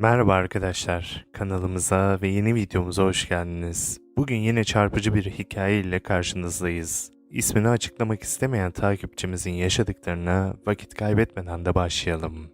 Merhaba arkadaşlar, kanalımıza ve yeni videomuza hoş geldiniz. Bugün yine çarpıcı bir hikaye ile karşınızdayız. İsmini açıklamak istemeyen takipçimizin yaşadıklarına vakit kaybetmeden de başlayalım.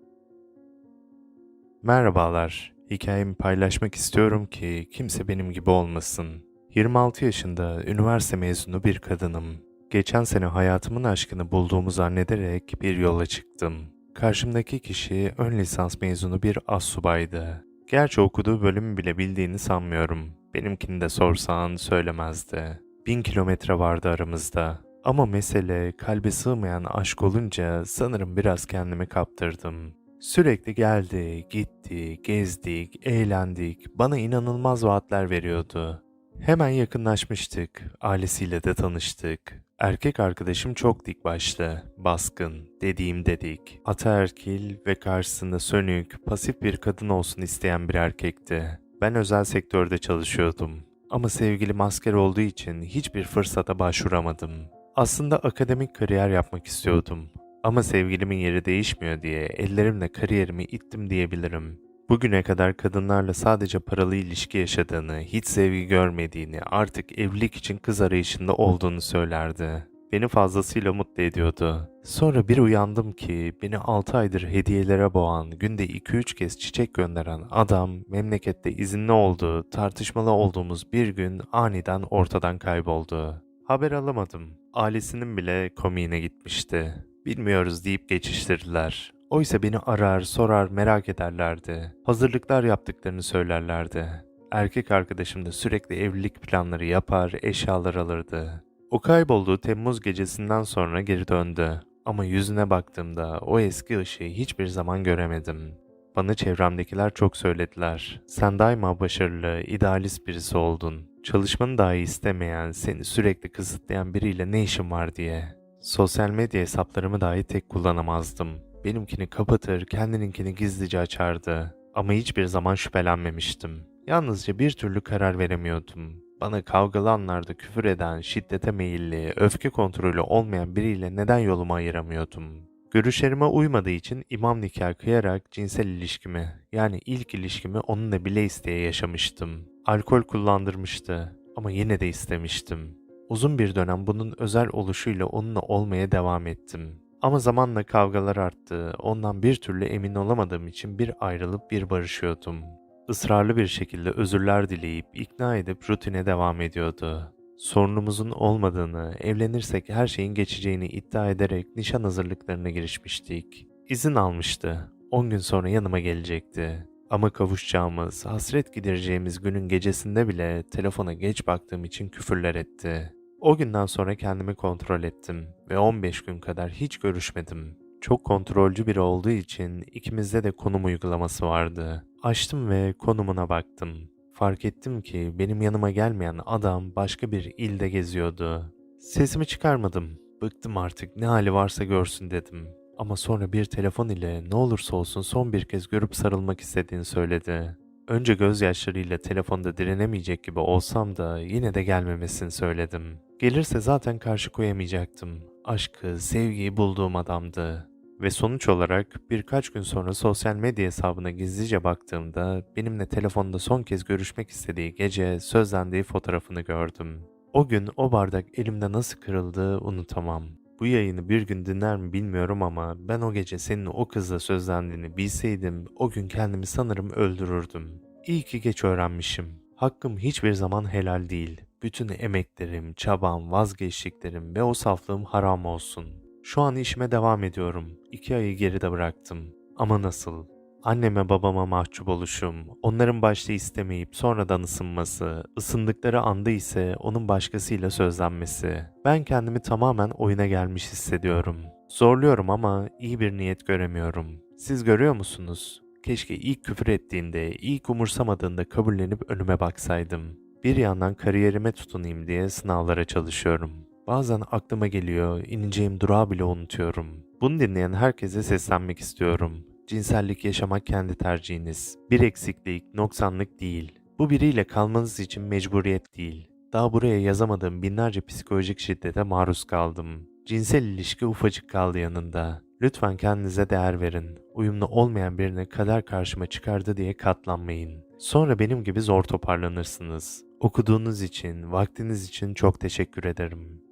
Merhabalar, hikayemi paylaşmak istiyorum ki kimse benim gibi olmasın. 26 yaşında üniversite mezunu bir kadınım. Geçen sene hayatımın aşkını bulduğumu zannederek bir yola çıktım. Karşımdaki kişi ön lisans mezunu bir assubaydı. Gerçi okuduğu bölümü bile bildiğini sanmıyorum. Benimkini de sorsan söylemezdi. Bin kilometre vardı aramızda. Ama mesele kalbe sığmayan aşk olunca sanırım biraz kendimi kaptırdım. Sürekli geldi, gitti, gezdik, eğlendik. Bana inanılmaz vaatler veriyordu. Hemen yakınlaşmıştık. Ailesiyle de tanıştık. Erkek arkadaşım çok dik başlı, baskın, dediğim dedik. Ataerkil ve karşısında sönük, pasif bir kadın olsun isteyen bir erkekti. Ben özel sektörde çalışıyordum. Ama sevgilim asker olduğu için hiçbir fırsata başvuramadım. Aslında akademik kariyer yapmak istiyordum. Ama sevgilimin yeri değişmiyor diye ellerimle kariyerimi ittim diyebilirim. Bugüne kadar kadınlarla sadece paralı ilişki yaşadığını, hiç sevgi görmediğini, artık evlilik için kız arayışında olduğunu söylerdi. Beni fazlasıyla mutlu ediyordu. Sonra bir uyandım ki beni 6 aydır hediyelere boğan, günde 2-3 kez çiçek gönderen adam memlekette izinli olduğu, tartışmalı olduğumuz bir gün aniden ortadan kayboldu. Haber alamadım. Ailesinin bile komiğine gitmişti. Bilmiyoruz deyip geçiştirdiler. Oysa beni arar, sorar, merak ederlerdi. Hazırlıklar yaptıklarını söylerlerdi. Erkek arkadaşım da sürekli evlilik planları yapar, eşyalar alırdı. O kaybolduğu Temmuz gecesinden sonra geri döndü. Ama yüzüne baktığımda o eski ışığı hiçbir zaman göremedim. Bana çevremdekiler çok söylediler. Sen daima başarılı, idealist birisi oldun. Çalışmanı dahi istemeyen, seni sürekli kısıtlayan biriyle ne işin var diye. Sosyal medya hesaplarımı dahi tek kullanamazdım. Benimkini kapatır, kendininkini gizlice açardı. Ama hiçbir zaman şüphelenmemiştim. Yalnızca bir türlü karar veremiyordum. Bana kavgalı anlarda küfür eden, şiddete meyilli, öfke kontrolü olmayan biriyle neden yolumu ayıramıyordum? Görüşlerime uymadığı için imam nikah kıyarak cinsel ilişkimi, yani ilk ilişkimi onunla bile isteye yaşamıştım. Alkol kullandırmıştı ama yine de istemiştim. Uzun bir dönem bunun özel oluşuyla onunla olmaya devam ettim. Ama zamanla kavgalar arttı. Ondan bir türlü emin olamadığım için bir ayrılıp bir barışıyordum. Israrlı bir şekilde özürler dileyip ikna edip rutine devam ediyordu. Sorunumuzun olmadığını, evlenirsek her şeyin geçeceğini iddia ederek nişan hazırlıklarına girişmiştik. İzin almıştı. 10 gün sonra yanıma gelecekti. Ama kavuşacağımız, hasret gidereceğimiz günün gecesinde bile telefona geç baktığım için küfürler etti. O günden sonra kendimi kontrol ettim ve 15 gün kadar hiç görüşmedim. Çok kontrolcü biri olduğu için ikimizde de konum uygulaması vardı. Açtım ve konumuna baktım. Fark ettim ki benim yanıma gelmeyen adam başka bir ilde geziyordu. Sesimi çıkarmadım. Bıktım artık ne hali varsa görsün dedim. Ama sonra bir telefon ile ne olursa olsun son bir kez görüp sarılmak istediğini söyledi. Önce gözyaşlarıyla telefonda direnemeyecek gibi olsam da yine de gelmemesini söyledim. Gelirse zaten karşı koyamayacaktım. Aşkı, sevgiyi bulduğum adamdı. Ve sonuç olarak birkaç gün sonra sosyal medya hesabına gizlice baktığımda benimle telefonda son kez görüşmek istediği gece sözlendiği fotoğrafını gördüm. O gün o bardak elimde nasıl kırıldı unutamam. Bu yayını bir gün dinler mi bilmiyorum ama ben o gece senin o kızla sözlendiğini bilseydim o gün kendimi sanırım öldürürdüm. İyi ki geç öğrenmişim. Hakkım hiçbir zaman helal değil. Bütün emeklerim, çabam, vazgeçtiklerim ve o saflığım haram olsun. Şu an işime devam ediyorum. İki ayı geride bıraktım. Ama nasıl? Anneme babama mahcup oluşum, onların başta istemeyip sonradan ısınması, ısındıkları anda ise onun başkasıyla sözlenmesi. Ben kendimi tamamen oyuna gelmiş hissediyorum. Zorluyorum ama iyi bir niyet göremiyorum. Siz görüyor musunuz? Keşke ilk küfür ettiğinde, ilk umursamadığında kabullenip önüme baksaydım. Bir yandan kariyerime tutunayım diye sınavlara çalışıyorum. Bazen aklıma geliyor, ineceğim durağı bile unutuyorum. Bunu dinleyen herkese seslenmek istiyorum. Cinsellik yaşamak kendi tercihiniz. Bir eksiklik, noksanlık değil. Bu biriyle kalmanız için mecburiyet değil. Daha buraya yazamadığım binlerce psikolojik şiddete maruz kaldım. Cinsel ilişki ufacık kaldı yanında. Lütfen kendinize değer verin. Uyumlu olmayan birine kader karşıma çıkardı diye katlanmayın. Sonra benim gibi zor toparlanırsınız. Okuduğunuz için, vaktiniz için çok teşekkür ederim.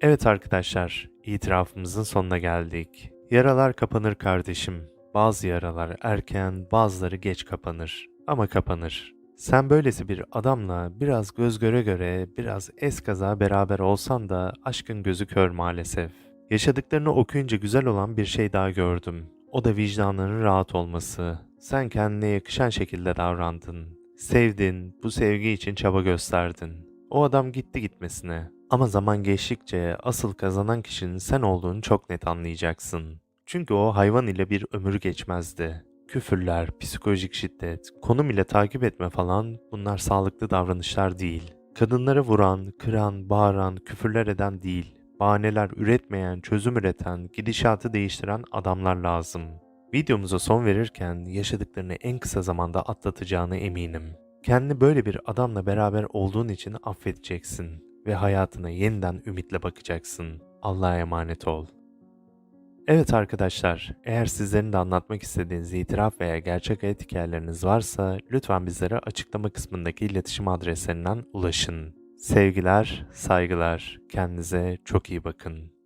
Evet arkadaşlar, itirafımızın sonuna geldik. Yaralar kapanır kardeşim. Bazı yaralar erken, bazıları geç kapanır. Ama kapanır. Sen böylesi bir adamla biraz göz göre göre, biraz eskaza beraber olsan da aşkın gözü kör maalesef. Yaşadıklarını okuyunca güzel olan bir şey daha gördüm. O da vicdanının rahat olması. Sen kendine yakışan şekilde davrandın. Sevdin, bu sevgi için çaba gösterdin. O adam gitti gitmesine. Ama zaman geçtikçe asıl kazanan kişinin sen olduğunu çok net anlayacaksın. Çünkü o hayvan ile bir ömür geçmezdi. Küfürler, psikolojik şiddet, konum ile takip etme falan bunlar sağlıklı davranışlar değil. Kadınları vuran, kıran, bağıran, küfürler eden değil. Bahaneler üretmeyen, çözüm üreten, gidişatı değiştiren adamlar lazım. Videomuza son verirken yaşadıklarını en kısa zamanda atlatacağına eminim. Kendini böyle bir adamla beraber olduğun için affedeceksin ve hayatına yeniden ümitle bakacaksın. Allah'a emanet ol. Evet arkadaşlar, eğer sizlerin de anlatmak istediğiniz itiraf veya gerçek hayat hikayeleriniz varsa lütfen bizlere açıklama kısmındaki iletişim adreslerinden ulaşın. Sevgiler, saygılar, kendinize çok iyi bakın.